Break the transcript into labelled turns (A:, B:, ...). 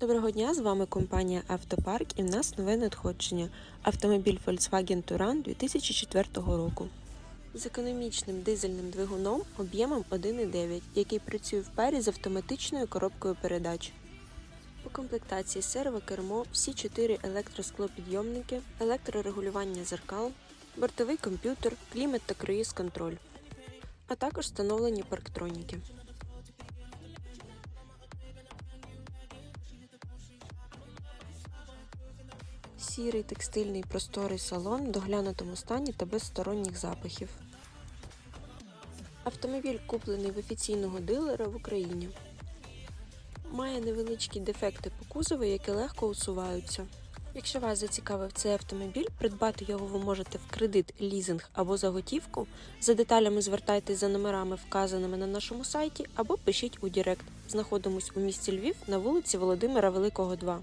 A: Доброго дня, з вами компанія Автопарк і в нас нове надходження. Автомобіль Volkswagen Touran 2004 року. З економічним дизельним двигуном об'ємом 1,9, який працює в парі з автоматичною коробкою передач. По комплектації сервокермо, всі 4 електросклопідйомники, електрорегулювання зеркал, бортовий комп'ютер, клімат та круїз контроль, а також встановлені парктроніки. Сірий текстильний просторий салон в доглянутому стані та без сторонніх запахів. Автомобіль куплений в офіційного дилера в Україні. Має невеличкі дефекти по кузову, які легко усуваються. Якщо вас зацікавив цей автомобіль, придбати його ви можете в кредит, лізинг або за готівку. За деталями звертайтесь за номерами, вказаними на нашому сайті, або пишіть у Директ. Знаходимось у місті Львів на вулиці Володимира Великого, 2.